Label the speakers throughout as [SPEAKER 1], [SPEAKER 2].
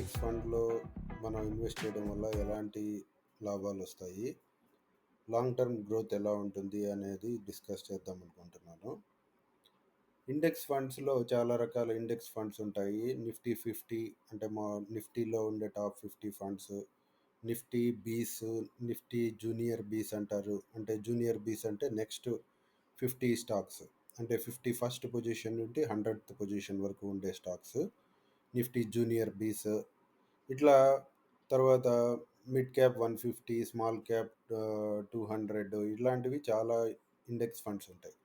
[SPEAKER 1] Index ఫండ్‌లో మనం invest చేయడం వల్ల ఎలాంటి లాభాలు వస్తాయి లాంగ్ టర్మ్ గ్రోత్ ఎలా ఉంటుంది అనేది డిస్కస్ చేద్దాం అనుకుంటున్నాను. ఇండెక్స్ ఫండ్స్‌లో చాలా రకాల ఇండెక్స్ ఫండ్స్ ఉంటాయి. నిఫ్టీ 50 అంటే మా నిఫ్టీలో ఉండే top 50 funds. Nifty bees, Nifty junior bees అంటారు. అంటే జూనియర్ బీస్ అంటే నెక్స్ట్ 50 స్టాక్స్. అంటే 50 ఫస్ట్ పొజిషన్ నుండి 100థ్ పొజిషన్ వరకు ఉండే స్టాక్స్. నిఫ్టీ జూనియర్ బీస్. ఇట్లా తర్వాత mid cap 150, small cap two hundred ఇలాంటివి చాలా ఇండెక్స్ ఫండ్స్ ఉంటాయి.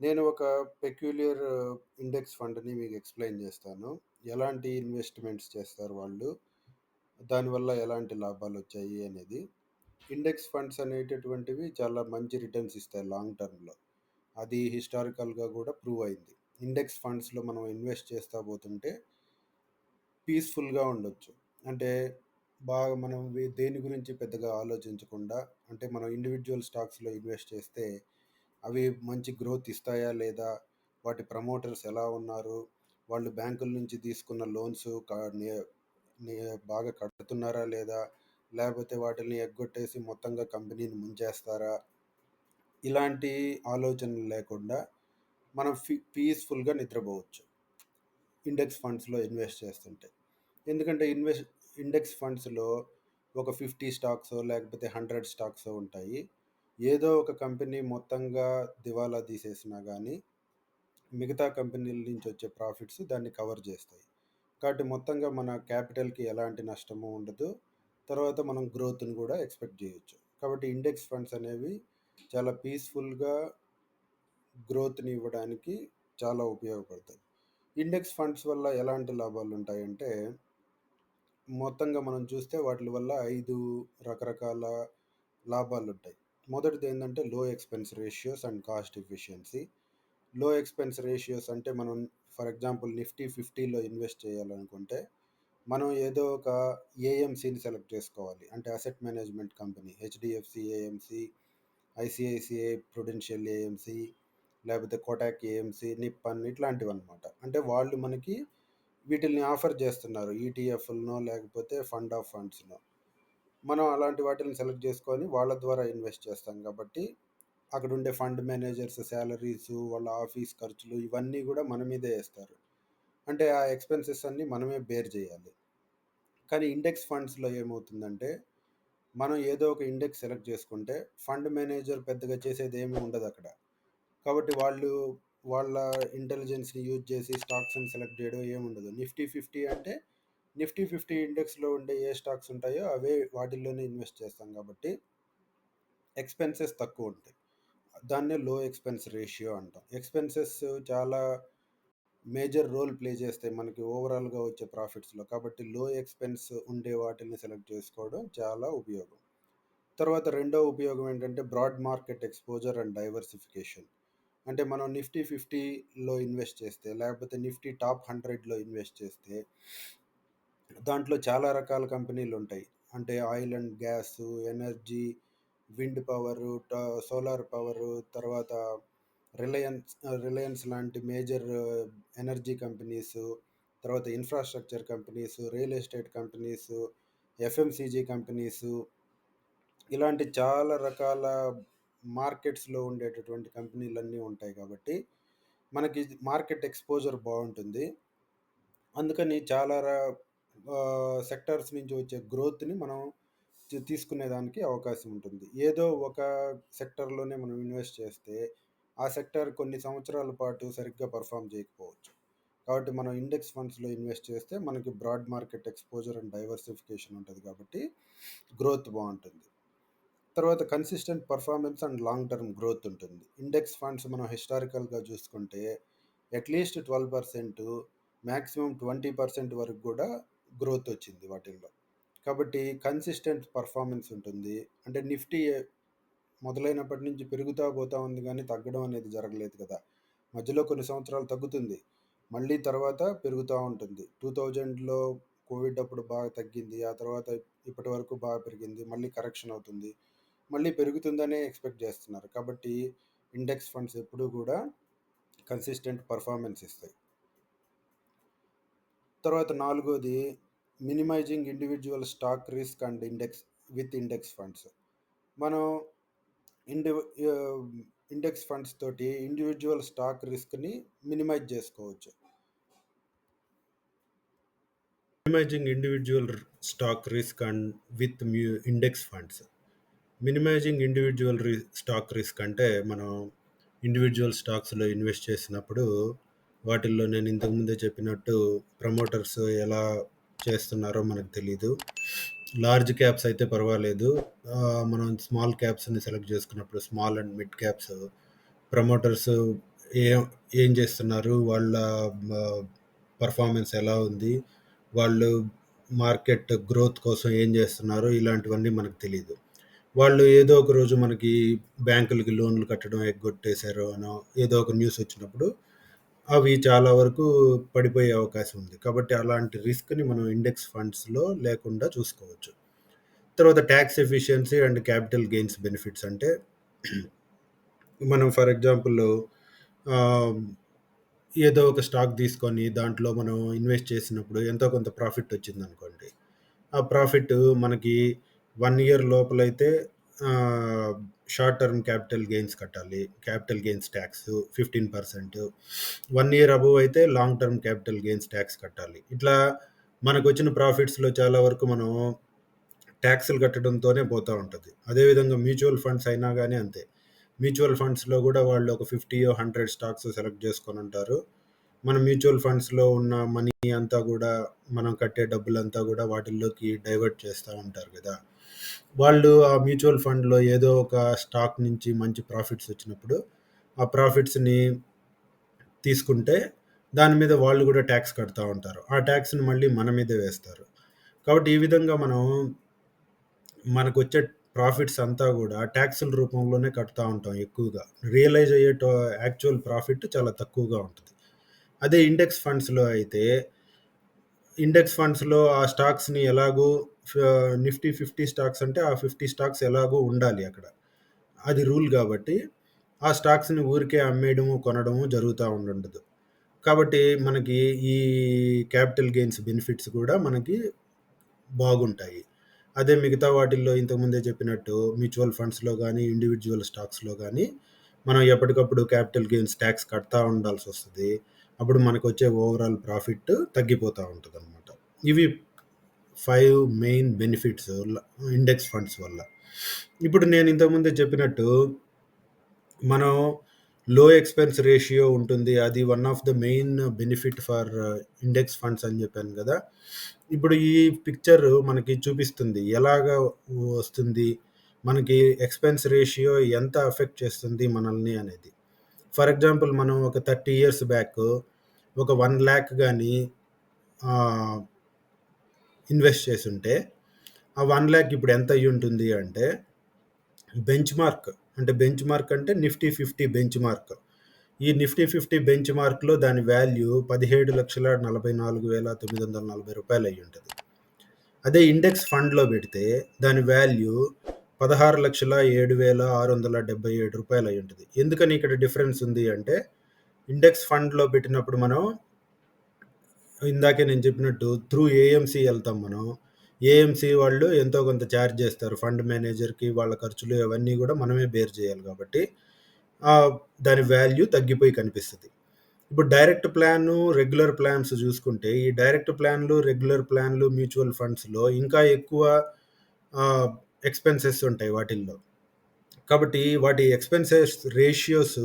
[SPEAKER 1] నేను ఒక పెక్యులియర్ ఇండెక్స్ ఫండ్‌ని మీకు ఎక్స్‌ప్లెయిన్ చేస్తాను. ఎలాంటి ఇన్వెస్ట్‌మెంట్స్ చేస్తారు వాళ్ళు? దానివల్ల ఎలాంటి లాభాలు వచ్చాయి అనేది. ఇండెక్స్ ఫండ్స్ అనేటటువంటివి చాలా మంచి రిటర్న్స్ ఇస్తాయి లాంగ్ టర్మ్‌లో. అది హిస్టారికల్‌గా కూడా ప్రూవ్ అయింది. ఇండెక్స్ ఫండ్స్‌లో మనం ఇన్వెస్ట్ చేస్తా పోతుంటే పీస్‌ఫుల్‌గా ఉండొచ్చు. అంటే బాగా మనం దేని గురించి పెద్దగా ఆలోచించకుండా అంటే మనం ఇండివిడ్యువల్ స్టాక్స్‌లో ఇన్వెస్ట్ చేస్తే అవి మంచి గ్రోత్ ఇస్తాయా లేదా? వాటి ప్రమోటర్స్ ఎలా ఉన్నారు? వాళ్ళు బ్యాంకుల నుంచి తీసుకున్న లోన్స్ క నే నే బాగా కడుతున్నారా లేదా? లేపోతే వాటిల్ని ఎగ్గొట్టేసి మొత్తంగా కంపెనీని ముంచేస్తారా? ఇలాంటి ఆలోచనలు లేకుండా మనం ఫి పీస్‌ఫుల్‌గా నిద్రపోవచ్చు. ఇండెక్స్ ఫండ్స్‌లో ఇన్వెస్ట్ చేస్తుంటే. ఎందుకంటే ఇన్వెస్ట్ ఇండెక్స్ ఫండ్స్‌లో ఒక 50 స్టాక్సో లేకపోతే 100 స్టాక్సో ఉంటాయి. ఏదో ఒక కంపెనీ మొత్తంగా దివాలా తీసేసినా గానీ మిగతా కంపెనీల నుంచి వచ్చే ప్రాఫిట్స్ దాన్ని కవర్ చేస్తాయి. కాబట్టి మొత్తంగా మన క్యాపిటల్‌కి ఎలాంటి నష్టము ఉండదు. తర్వాత మనం గ్రోత్‌ని కూడా ఎక్స్‌పెక్ట్ చేయొచ్చు. కాబట్టి ఇండెక్స్ ఫండ్స్ అనేవి చాలా పీస్‌ఫుల్‌గా గ్రోత్‌ని ఇవ్వడానికి చాలా ఉపయోగపడతాయి. ఇండెక్స్ ఫండ్స్ వల్ల ఎలాంటి లాభాలుంటాయంటే మొత్తంగా మనం చూస్తే వాటి వల్ల ఐదు రకరకాల లాభాలు ఉంటాయి మొదటిది ఏంటంటే low expense ratios and cost efficiency. Low expense ratios అంటే మనం ఫర్ ఎగ్జాంపుల్ నిఫ్టీ 50లో ఇన్వెస్ట్ చేయాలనుకుంటే మనం ఏదో ఒక ఏఎంసీని సెలెక్ట్ చేసుకోవాలి. అంటే asset management company HDFC AMC, ICICI Prudential AMC, లేకపోతే కోటాక్ ఏఎంసీ, నిప్పన్ ఇట్లాంటివి అనమాట అంటే వాళ్ళు మనకి వీటిల్ని ఆఫర్ చేస్తున్నారు. ఈటీఎఫ్‌లనో లేకపోతే ఫండ్ ఆఫ్ ఫండ్స్‌నో. మనం అలాంటి వాటిని సెలెక్ట్ చేసుకొని వాళ్ళ ద్వారా ఇన్వెస్ట్ చేస్తాం కాబట్టి అక్కడుండే ఫండ్ మేనేజర్స్ శాలరీస్ వాళ్ళ ఆఫీస్ ఖర్చులు ఇవన్నీ కూడా మన మీదే వేస్తారు అంటే ఆ ఎక్స్‌పెన్సెస్ అన్నీ మనమే బేర్ చేయాలి. కానీ ఇండెక్స్ ఫండ్స్‌లో ఏమవుతుందంటే మనం ఏదో ఒక ఇండెక్స్ సెలెక్ట్ చేసుకుంటే ఫండ్ మేనేజర్ పెద్దగా చేసేదేమీ ఉండదక్కడ. కాబట్టి వాళ్ళు వాళ్ళ ఇంటెలిజెన్స్‌ని యూజ్ చేసి స్టాక్స్‌ని సెలెక్ట్ చేయడం ఏముండదు. నిఫ్టీ 50 అంటే నిఫ్టీ 50 ఇండెక్స్‌లో ఉండే ఏ స్టాక్స్ ఉంటాయో అవే వాటిల్లోనే ఇన్వెస్ట్ చేస్తాం కాబట్టి ఎక్స్‌పెన్సెస్ తక్కువ ఉంటాయి దాన్నే లో ఎక్స్‌పెన్స్ రేషియో అంటాం. ఎక్స్‌పెన్సెస్ చాలా మేజర్ రోల్ ప్లే చేస్తాయి మనకి ఓవరాల్‌గా వచ్చే ప్రాఫిట్స్‌లో. కాబట్టి లో ఎక్స్‌పెన్స్ ఉండే వాటిల్ని సెలెక్ట్ చేసుకోవడం చాలా ఉపయోగం. తర్వాత రెండో ఉపయోగం ఏంటంటే broad market exposure and diversification. అంటే మనం నిఫ్టీ 50లో ఇన్వెస్ట్ చేస్తే లేకపోతే నిఫ్టీ టాప్ 100లో ఇన్వెస్ట్ చేస్తే దాంట్లో చాలా రకాల కంపెనీలు ఉంటాయి. అంటే oil and gas energy, wind power, ట సోలార్ పవరు, తర్వాత రిలయన్స్ రిలయన్స్ లాంటి మేజర్ ఎనర్జీ కంపెనీస్ తర్వాత infrastructure companies, real estate companies FMCG companies ఇలాంటి చాలా రకాల మార్కెట్స్‌లో ఉండేటటువంటి కంపెనీలన్నీ ఉంటాయి కాబట్టి మనకి మార్కెట్ ఎక్స్‌పోజర్ బాగుంటుంది అందుకని చాలా ర సెక్టార్స్ నుంచి వచ్చే గ్రోత్‌ని మనం తీసుకునేదానికి అవకాశం ఉంటుంది. ఏదో ఒక సెక్టార్‌లోనే మనం ఇన్వెస్ట్ చేస్తే ఆ సెక్టార్ కొన్ని సంవత్సరాల పాటు సరిగ్గా పెర్ఫార్మ్ చేయకపోవచ్చు. కాబట్టి మనం ఇండెక్స్ ఫండ్స్‌లో ఇన్వెస్ట్ చేస్తే మనకి broad market exposure and diversification ఉంటుంది కాబట్టి గ్రోత్ బాగుంటుంది తర్వాత consistent performance and long term growth ఉంటుంది. ఇండెక్స్ ఫండ్స్ మనం హిస్టారికల్‌గా చూసుకుంటే at least twelve percent maximum twenty percent వరకు కూడా గ్రోత్ వచ్చింది వాటిల్లో. కాబట్టి కన్సిస్టెంట్ పర్ఫార్మెన్స్ ఉంటుంది. అంటే నిఫ్టీ మొదలైనప్పటి నుంచి పెరుగుతా పోతా ఉంది కానీ తగ్గడం అనేది జరగలేదు కదా! మధ్యలో కొన్ని సంవత్సరాలు తగ్గుతుంది. మళ్ళీ తర్వాత పెరుగుతూ ఉంటుంది. 2000లో కోవిడ్ అప్పుడు బాగా తగ్గింది. ఆ తర్వాత ఇప్పటి వరకు బాగా పెరిగింది. మళ్ళీ కరెక్షన్ అవుతుంది. మళ్ళీ పెరుగుతుందనే ఎక్స్‌పెక్ట్ చేస్తున్నారు. కాబట్టి ఇండెక్స్ ఫండ్స్ ఎప్పుడూ కూడా కన్సిస్టెంట్ పర్ఫార్మెన్స్ ఇస్తాయి. తర్వాత నాలుగోది minimising individual stock risk and index with index funds మనం ఇండి ఇండెక్స్ ఫండ్స్ తోటి ఇండివిజువల్ స్టాక్ రిస్క్ని మినిమైజ్ చేసుకోవచ్చు minimising individual stock risk and with mu index funds minimising individual రి స్టాక్ రిస్క్ అంటే మనం ఇండివిజువల్ స్టాక్స్లో ఇన్వెస్ట్ చేసినప్పుడు వాటిల్లో నేను ఇంతకుముందే చెప్పినట్టు ప్రమోటర్స్ ఎలా చేస్తున్నారో మనకు తెలీదు. లార్జ్ క్యాప్స్ అయితే పర్వాలేదు. మనం స్మాల్ క్యాప్స్ని సెలెక్ట్ చేసుకున్నప్పుడు small and mid caps promoters ఏ ఏం చేస్తున్నారు? వాళ్ళ పర్ఫార్మెన్స్ ఎలా ఉంది? వాళ్ళు మార్కెట్ గ్రోత్ కోసం ఏం చేస్తున్నారు? ఇలాంటివన్నీ మనకు తెలియదు వాళ్ళు ఏదో ఒక రోజు మనకి బ్యాంకులకి లోన్లు కట్టడం ఎగ్గొట్టేశారు అనో ఏదో ఒక న్యూస్ వచ్చినప్పుడు అవి చాలా వరకు పడిపోయే అవకాశం ఉంది. కాబట్టి అలాంటి రిస్క్ని మనం ఇండెక్స్ ఫండ్స్లో లేకుండా చూసుకోవచ్చు. తర్వాత tax efficiency and capital gains benefits అంటే మనం ఫర్ ఎగ్జాంపుల్ ఏదో ఒక స్టాక్ తీసుకొని దాంట్లో మనం ఇన్వెస్ట్ చేసినప్పుడు ఎంతో కొంత ప్రాఫిట్ వచ్చింది అనుకోండి ఆ ప్రాఫిట్ మనకి వన్ ఇయర్ లోపలైతే షార్ట్ టర్మ్ క్యాపిటల్ గెయిన్స్ కట్టాలి. Capital gains tax fifteen percent. One year above అయితే long term capital gains tax కట్టాలి. ఇట్లా మనకు వచ్చిన ప్రాఫిట్స్లో చాలా వరకు మనం ట్యాక్స్లు కట్టడంతోనే పోతూ ఉంటుంది. అదేవిధంగా మ్యూచువల్ ఫండ్స్ అయినా కానీ అంతే. మ్యూచువల్ ఫండ్స్లో కూడా వాళ్ళు ఒక ఫిఫ్టీ హండ్రెడ్ స్టాక్స్ సెలెక్ట్ చేసుకొని ఉంటారు. మన మ్యూచువల్ ఫండ్స్లో ఉన్న మనీ అంతా కూడా మనం కట్టే డబ్బులంతా కూడా వాటిల్లోకి డైవర్ట్ చేస్తూ ఉంటారు కదా. వాళ్ళు ఆ మ్యూచువల్ ఫండ్లో ఏదో ఒక స్టాక్ నుంచి మంచి ప్రాఫిట్స్ వచ్చినప్పుడు ఆ ప్రాఫిట్స్ని తీసుకుంటే దాని మీద వాళ్ళు కూడా ట్యాక్స్ కడతా ఉంటారు. ఆ ట్యాక్స్ని మళ్ళీ మన మీదే వేస్తారు. కాబట్టి ఈ విధంగా మనం మనకు వచ్చే ప్రాఫిట్స్ అంతా కూడా ట్యాక్సుల రూపంలోనే కడతా ఉంటాం ఎక్కువగా. రియలైజ్ అయ్యే యాక్చువల్ ప్రాఫిట్ చాలా తక్కువగా ఉంటుంది. అదే ఇండెక్స్ ఫండ్స్లో అయితే ఇండెక్స్ ఫండ్స్లో ఆ స్టాక్స్ని ఎలాగూ నిఫ్టీ ఫిఫ్టీ స్టాక్స్ అంటే ఆ ఫిఫ్టీ స్టాక్స్ ఎలాగో ఉండాలి అక్కడ. అది రూల్ కాబట్టి ఆ స్టాక్స్ని ఊరికే అమ్మేయడము కొనడము జరుగుతూ ఉండదు కాబట్టి మనకి ఈ క్యాపిటల్ గెయిన్స్ బెనిఫిట్స్ కూడా మనకి బాగుంటాయి. అదే మిగతా వాటిల్లో ఇంతకుముందే చెప్పినట్టు మ్యూచువల్ ఫండ్స్లో కానీ ఇండివిజువల్ స్టాక్స్లో కానీ మనం ఎప్పటికప్పుడు క్యాపిటల్ గెయిన్స్ ట్యాక్స్ కడతా ఉండాల్సి వస్తుంది అప్పుడు మనకు వచ్చే ఓవరాల్ ప్రాఫిట్ తగ్గిపోతూ ఉంటుంది అనమాట ఇవి five main benefits index funds వల్ల. ఇప్పుడు నేను ఇంతకుముందే చెప్పినట్టు మనం లో ఎక్స్పెన్స్ రేషియో ఉంటుంది అది one of the main benefit for index funds అని చెప్పాను కదా. ఇప్పుడు ఈ పిక్చర్ మనకి చూపిస్తుంది ఎలాగ వస్తుంది మనకి ఎక్స్పెన్స్ రేషియో ఎంత అఫెక్ట్ చేస్తుంది మనల్ని అనేది. ఫర్ ఎగ్జాంపుల్ మనం ఒక థర్టీ ఇయర్స్ బ్యాక్ ఒక వన్ ల్యాక్ కానీ ఇన్వెస్ట్ చేసి ఉంటే ఆ వన్ ల్యాక్ ఇప్పుడు ఎంత అయ్యి ఉంటుంది అంటే బెంచ్ మార్క్ అంటే బెంచ్ మార్క్ అంటే నిఫ్టీ ఫిఫ్టీ బెంచ్ మార్క్ ఈ నిఫ్టీ ఫిఫ్టీ బెంచ్ మార్క్లో దాని వాల్యూ పదిహేడు లక్షల నలభై నాలుగు వేల తొమ్మిది వందల నలభై రూపాయలు అయ్యి ఉంటుంది. అదే ఇండెక్స్ ఫండ్లో పెడితే దాని వాల్యూ పదహారు లక్షల ఏడు వేల ఆరు వందల డెబ్బై ఏడు రూపాయలు అయ్యి ఉంటుంది. ఎందుకని ఇక్కడ డిఫరెన్స్ ఉంది అంటే ఇండెక్స్ ఫండ్లో పెట్టినప్పుడు మనం ఇందాకే నేను చెప్పినట్టు త్రూ ఏఎంసీ వెళ్తాం మనం. ఏఎంసీ వాళ్ళు ఎంతో కొంత ఛార్జ్ చేస్తారు. ఫండ్ మేనేజర్కి వాళ్ళ ఖర్చులు అవన్నీ కూడా మనమే బేర్ చేయాలి కాబట్టి దాని వాల్యూ తగ్గిపోయి కనిపిస్తుంది. ఇప్పుడు డైరెక్ట్ ప్లాన్ రెగ్యులర్ ప్లాన్స్ చూసుకుంటే ఈ డైరెక్ట్ ప్లాన్లు రెగ్యులర్ ప్లాన్లు మ్యూచువల్ ఫండ్స్లో ఇంకా ఎక్కువ ఎక్స్పెన్సెస్ ఉంటాయి వాటిల్లో. కాబట్టి వాటి ఎక్స్పెన్సెస్ రేషియోస్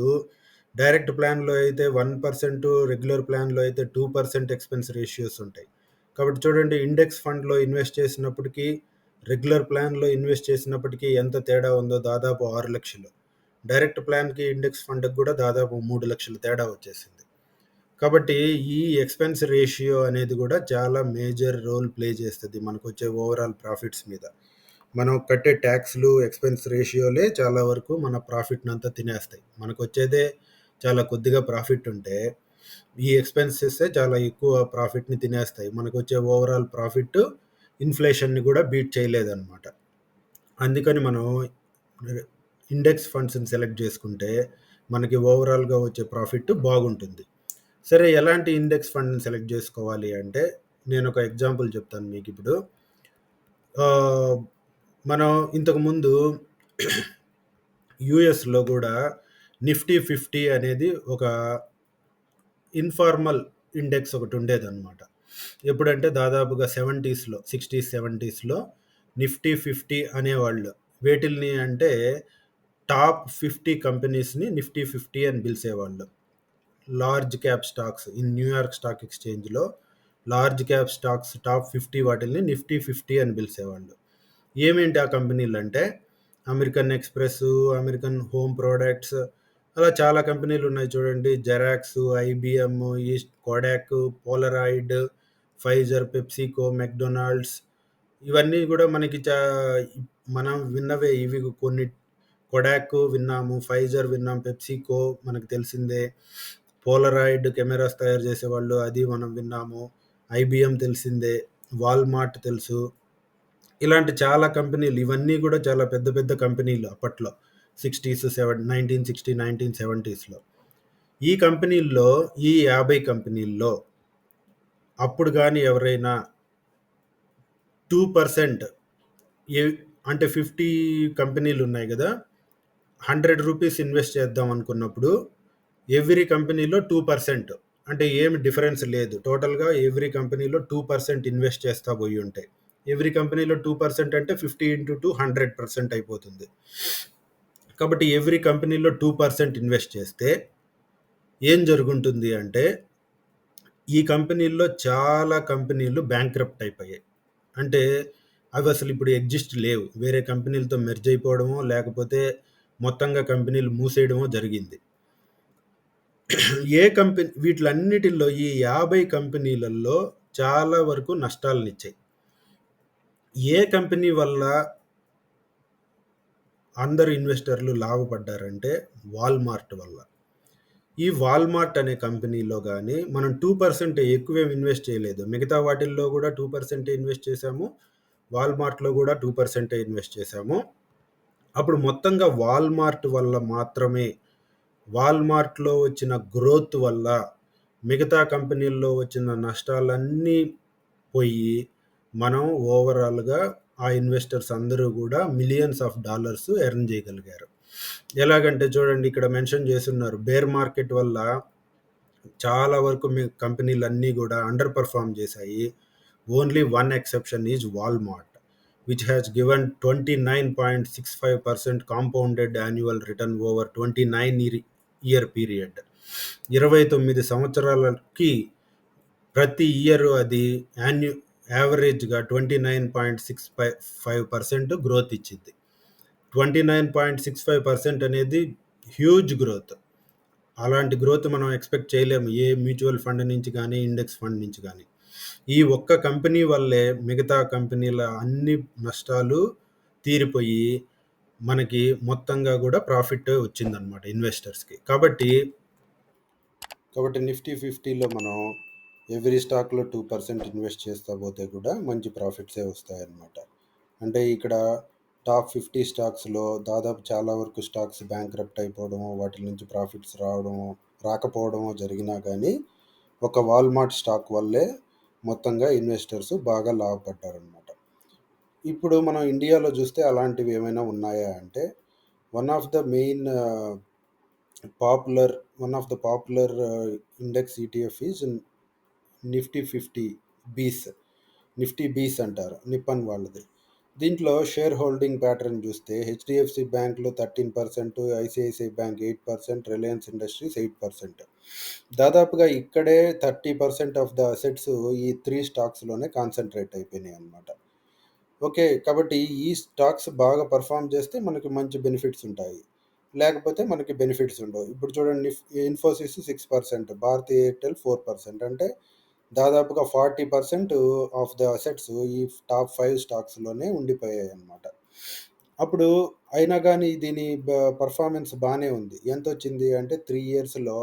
[SPEAKER 1] డైరెక్ట్ ప్లాన్లో అయితే వన్ పర్సెంట్ రెగ్యులర్ ప్లాన్లో అయితే టూ పర్సెంట్ ఎక్స్పెన్స్ రేషియోస్ ఉంటాయి. కాబట్టి చూడండి ఇండెక్స్ ఫండ్లో ఇన్వెస్ట్ చేసినప్పటికీ రెగ్యులర్ ప్లాన్లో ఇన్వెస్ట్ చేసినప్పటికీ ఎంత తేడా ఉందో దాదాపు ఆరు లక్షలు. డైరెక్ట్ ప్లాన్కి ఇండెక్స్ ఫండ్కి కూడా దాదాపు మూడు లక్షల తేడా వచ్చేసింది. కాబట్టి ఈ ఎక్స్పెన్స్ రేషియో అనేది కూడా చాలా మేజర్ రోల్ ప్లే చేస్తుంది మనకు వచ్చే ఓవరాల్ ప్రాఫిట్స్ మీద. మనం కట్టే ట్యాక్స్లు ఎక్స్పెన్స్ రేషియోలే చాలా వరకు మన ప్రాఫిట్ని అంతా తినేస్తాయి. మనకు వచ్చేదే చాలా కొద్దిగా ప్రాఫిట్ ఉంటే ఈ ఎక్స్పెన్సెస్ చాలా ఎక్కువ ప్రాఫిట్ని తినేస్తాయి. మనకు వచ్చే ఓవరాల్ ప్రాఫిట్ ఇన్ఫ్లేషన్ని కూడా బీట్ చేయలేదన్నమాట. అందుకని మనం ఇండెక్స్ ఫండ్స్ని సెలెక్ట్ చేసుకుంటే మనకి ఓవరాల్గా వచ్చే ప్రాఫిట్ బాగుంటుంది. సరే ఎలాంటి ఇండెక్స్ ఫండ్ని సెలెక్ట్ చేసుకోవాలి అంటే నేను ఒక ఎగ్జాంపుల్ చెప్తాను మీకు ఇప్పుడు. మనం ఇంతకుముందు యూఎస్‌లో కూడా నిఫ్టీ 50 అనేది ఒక ఇన్ఫార్మల్ ఇండెక్స్ ఒకటి ఉండేదన్నమాట ఎప్పుడంటే దాదాపుగా 70స్‌లో 60స్, 70స్‌లో నిఫ్టీ 50 అనేవాళ్ళు. వేటిల్ని అంటే టాప్ 50 కంపెనీస్‌ని నిఫ్టీ 50 అని పిలిచేవాళ్ళు large cap stocks in New York stock ఎక్స్‌చేంజ్‌లో large cap stocks top 50 వాటిల్ని నిఫ్టీ 50 అని పిలిసేవాళ్ళు. ఏమేంటి ఆ కంపెనీలు అంటే American Express, American home products అలా చాలా కంపెనీలు ఉన్నాయి చూడండి. Xerox, IBM, east Kodak, Polaroid, Pfizer, PepsiCo, McDonald's ఇవన్నీ కూడా మనకి చా మనం విన్నవే ఇవి కొన్ని కొడాక్ విన్నాము, ఫైజర్ విన్నాం, పెప్సికో మనకు తెలిసిందే. పోలరాయిడ్ కెమెరాస్ తయారు చేసేవాళ్ళు అది మనం విన్నాము. ఐబీఎం తెలిసిందే. వాల్మార్ట్ తెలుసు. ఇలాంటి చాలా కంపెనీలు ఇవన్నీ కూడా చాలా పెద్ద పెద్ద కంపెనీలు అప్పట్లో. Sixties seven nineteen sixty nineteen సెవెంటీస్లో. ఈ కంపెనీల్లో ఈ యాభై కంపెనీల్లో అప్పుడు కానీ ఎవరైనా టూ పర్సెంట్ ఏ అంటే ఫిఫ్టీ కంపెనీలు ఉన్నాయి కదా హండ్రెడ్ రూపీస్ ఇన్వెస్ట్ చేద్దాం అనుకున్నప్పుడు ఎవ్రీ కంపెనీలో టూ పర్సెంట్. అంటే ఏమి డిఫరెన్స్ లేదు. టోటల్గా ఎవ్రీ కంపెనీలో టూ పర్సెంట్ ఇన్వెస్ట్ చేస్తా పోయి ఉంటాయి ఎవ్రీ కంపెనీలో టూ పర్సెంట్ అంటే fifty into two hundred percent అయిపోతుంది. కాబట్టి ఎవ్రీ కంపెనీలో టూ పర్సెంట్ ఇన్వెస్ట్ చేస్తే ఏం జరుగుంటుంది అంటే ఈ కంపెనీల్లో చాలా కంపెనీలు బ్యాంక్రప్ట్ అయిపోయాయి. అంటే అవి అసలు ఇప్పుడు ఎగ్జిస్ట్ లేవు. వేరే కంపెనీలతో మెర్జ్ అయిపోవడమో, లేకపోతే మొత్తంగా కంపెనీలు మూసేయడమో జరిగింది. ఏ కంపెనీ వీటిలన్నిటిల్లో ఈ 50 కంపెనీలలో చాలా వరకు నష్టాలనిచ్చాయి. ఏ కంపెనీ వల్ల అందరు ఇన్వెస్టర్లు లాభపడ్డారంటే వాల్మార్ట్ వల్ల. ఈ వాల్మార్ట్ అనే కంపెనీలో కానీ మనం టూ పర్సెంట్ ఎక్కువేం ఇన్వెస్ట్ చేయలేదు. మిగతా వాటిల్లో కూడా టూ పర్సెంట్ ఇన్వెస్ట్ చేశాము. వాల్మార్ట్‌లో కూడా టూ పర్సెంటే ఇన్వెస్ట్ చేశాము. అప్పుడు మొత్తంగా వాల్మార్ట్ వల్ల మాత్రమే వాల్మార్ట్‌లో వచ్చిన గ్రోత్ వల్ల మిగతా కంపెనీల్లో వచ్చిన నష్టాలన్నీ పోయి మనం ఓవరాల్‌గా ఆ ఇన్వెస్టర్స్ అందరూ కూడా మిలియన్స్ ఆఫ్ డాలర్స్ ఎర్న్ చేయగలిగారు. ఎలాగంటే చూడండి ఇక్కడ మెన్షన్ చేస్తున్నారు బేర్ మార్కెట్ వల్ల చాలా వరకు మీ కంపెనీలన్నీ కూడా అండర్ పెర్ఫార్మ్ చేశాయి. Only one exception is Walmart which has given 29.65% compounded annual return over 29 ఇర్ ఇయర్ పీరియడ్. 29 సంవత్సరాలకి ప్రతి ఇయర్ అది యాన్యు యావరేజ్‌గా 29.65% గ్రోత్ ఇచ్చిద్ది. 29.65% అనేది హ్యూజ్ గ్రోత్. అలాంటి గ్రోత్ మనం ఎక్స్‌పెక్ట్ చేయలేము. ఏ మ్యూచువల్ ఫండ్ నుంచి కానీ ఇండెక్స్ ఫండ్ నుంచి కానీ ఈ ఒక్క కంపెనీ వల్లే మిగతా కంపెనీల అన్ని నష్టాలు తీరిపోయి మనకి మొత్తంగా కూడా ప్రాఫిట్ వచ్చిందనమాట ఇన్వెస్టర్స్‌కి. కాబట్టి కాబట్టి నిఫ్టీ 50లో మనం ఎవ్రీ స్టాక్‌లో టూ పర్సెంట్ ఇన్వెస్ట్ చేస్తా పోతే కూడా మంచి ప్రాఫిట్సే వస్తాయన్నమాట. అంటే ఇక్కడ టాప్ 50 స్టాక్స్‌లో దాదాపు చాలా వరకు స్టాక్స్ బ్యాంక్రప్ట్ అయిపోవడము వాటి నుంచి ప్రాఫిట్స్ రావడము రాకపోవడమో జరిగినా కానీ ఒక వాల్మార్ట్ స్టాక్ వల్లే మొత్తంగా ఇన్వెస్టర్స్ బాగా లాభపడ్డారనమాట. ఇప్పుడు మనం ఇండియాలో చూస్తే అలాంటివి ఏమైనా ఉన్నాయా అంటే one of the main popular one of the popular index ETF is Nifty 50 BeES. Nifty BeES అంటారు. నిప్పన్ వాళ్ళది. దీంట్లో షేర్ హోల్డింగ్ ప్యాటర్న్ చూస్తే హెచ్‌డిఎఫ్‌సి బ్యాంకులు thirteen percent ICICI bank eight percent Reliance Industries eight percent దాదాపుగా ఇక్కడే 30% of the assets ఈ three స్టాక్స్‌లోనే concentrate అయిపోయినాయి అనమాట ఓకే. కాబట్టి ఈ స్టాక్స్ బాగా పెర్ఫార్మ్ చేస్తే మనకి మంచి బెనిఫిట్స్ ఉంటాయి. లేకపోతే మనకి బెనిఫిట్స్ ఉండవు. ఇప్పుడు చూడండి Infosys six percent Bharti Airtel four percent అంటే దాదాపుగా 40% ఆఫ్ ద అసెట్స్ ఈ టాప్ 5 స్టాక్స్‌లోనే ఉండిపోయాయన్నమాట. అప్పుడు అయినా కానీ దీని బ బాగానే బానే ఉంది. ఎంతొచ్చింది అంటే 3 ఇయర్స్‌లో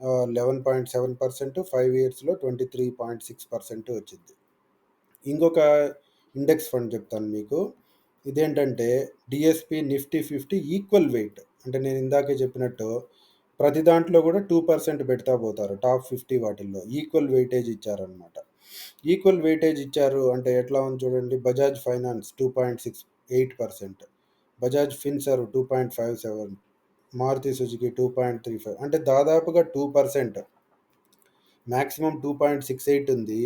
[SPEAKER 1] ఆహ్, 11.7%, 5 ఇయర్స్‌లో 23.6% వచ్చింది. ఇంకొక ఇండెక్స్ ఫండ్ చెప్తాను మీకు. ఇదేంటంటే డీఎస్‌పీ నిఫ్టీ 50 ఈక్వల్ వెయిట్. అంటే నేను ఇందాకే చెప్పినట్టు ప్రతి దాంట్లో కూడా టూ పర్సెంట్ పెడతా పోతారు. టాప్ 50 వాటిల్లో. ఈక్వల్ వెయిటేజ్ ఇచ్చారనమాట ఈక్వల్ వెయిటేజ్ ఇచ్చారు అంటే ఎట్లా ఉంది చూడండి Bajaj finance two point six eight percent Bajaj Finserv two point five seven Maruti Suzuki two point three five అంటే దాదాపుగా two percent maximum two point six eight ఉంది.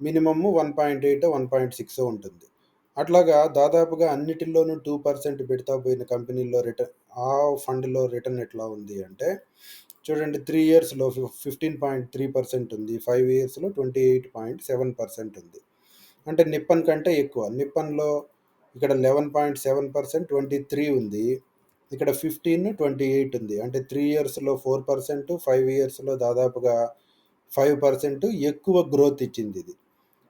[SPEAKER 1] Minimum one point eight one point six ఉంటుంది. అట్లాగా దాదాపుగా అన్నిటిల్లోనూ two percent పెడతా పోయిన కంపెనీల్లో return ఆ ఫండ్లో రిటర్న్ ఎట్లా ఉంది అంటే చూడండి త్రీ ఇయర్స్లో ఫిఫ్టీన్ పాయింట్ త్రీ పర్సెంట్ ఉంది. ఫైవ్ ఇయర్స్లో twenty eight point seven percent ఉంది. అంటే నిప్పన్ కంటే ఎక్కువ. నిప్పన్లో ఇక్కడ eleven point seven percent twenty three ఉంది. ఇక్కడ ఫిఫ్టీన్ ట్వంటీ ఎయిట్ ఉంది. అంటే త్రీ ఇయర్స్లో ఫోర్ పర్సెంట్ ఫైవ్ ఇయర్స్లో దాదాపుగా ఫైవ్ పర్సెంట్ ఎక్కువ గ్రోత్ ఇచ్చింది ఇది.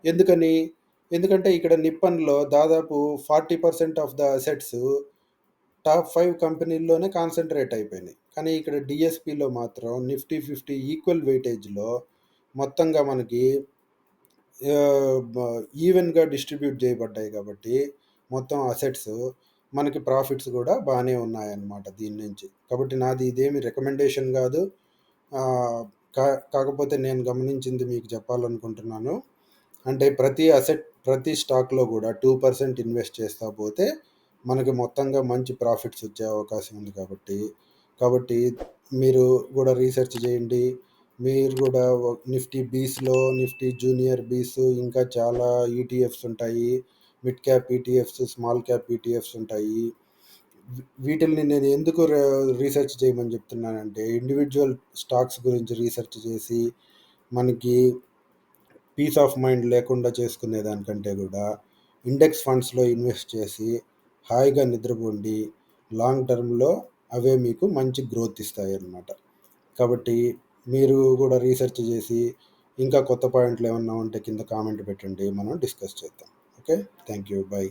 [SPEAKER 1] ఎందుకని? ఎందుకంటే ఇక్కడ నిప్పన్లో దాదాపు forty percent of the assets top five కంపెనీల్లోనే concentrate అయిపోయినాయి. కానీ ఇక్కడ డిఎస్పిలో మాత్రం నిఫ్టీ ఫిఫ్టీ ఈక్వల్ వెయిటేజ్లో మొత్తంగా మనకి ఈవెన్గా డిస్ట్రిబ్యూట్ చేయబడ్డాయి కాబట్టి మొత్తం అసెట్స్ మనకి ప్రాఫిట్స్ కూడా బాగానే ఉన్నాయన్నమాట దీని నుంచి. కాబట్టి నాది ఇదేమి రికమెండేషన్ కాదు. కా కాకపోతే నేను గమనించింది మీకు చెప్పాలనుకుంటున్నాను. అంటే ప్రతి అసెట్ ప్రతి స్టాక్లో కూడా టూ పర్సెంట్ ఇన్వెస్ట్ చేస్తా పోతే మనకి మొత్తంగా మంచి ప్రాఫిట్స్ వచ్చే అవకాశం ఉంది కాబట్టి. కాబట్టి మీరు కూడా రీసెర్చ్ చేయండి. మీరు కూడా నిఫ్టీ బీస్లో నిఫ్టీ జూనియర్ బీస్ ఇంకా చాలా ఈటీఎఫ్స్ ఉంటాయి. Mid cap ETFs small cap ETFs ఉంటాయి. వీటిల్ని నేను ఎందుకు రీసెర్చ్ చేయమని చెప్తున్నానంటే ఇండివిజువల్ స్టాక్స్ గురించి రీసెర్చ్ చేసి మనకి పీస్ ఆఫ్ మైండ్ లేకుండా చేసుకునే దానికంటే కూడా ఇండెక్స్ ఫండ్స్లో ఇన్వెస్ట్ చేసి హాయిగా నిద్రపోండి. లాంగ్ టర్మ్లో అవే మీకు మంచి గ్రోత్ ఇస్తాయి అన్నమాట కాబట్టి మీరు కూడా రీసెర్చ్ చేసి ఇంకా కొత్త పాయింట్లు ఏమన్నా ఉంటే కింద కామెంట్ పెట్టండి. మనం డిస్కస్ చేద్దాం. ఓకే? Thank you bye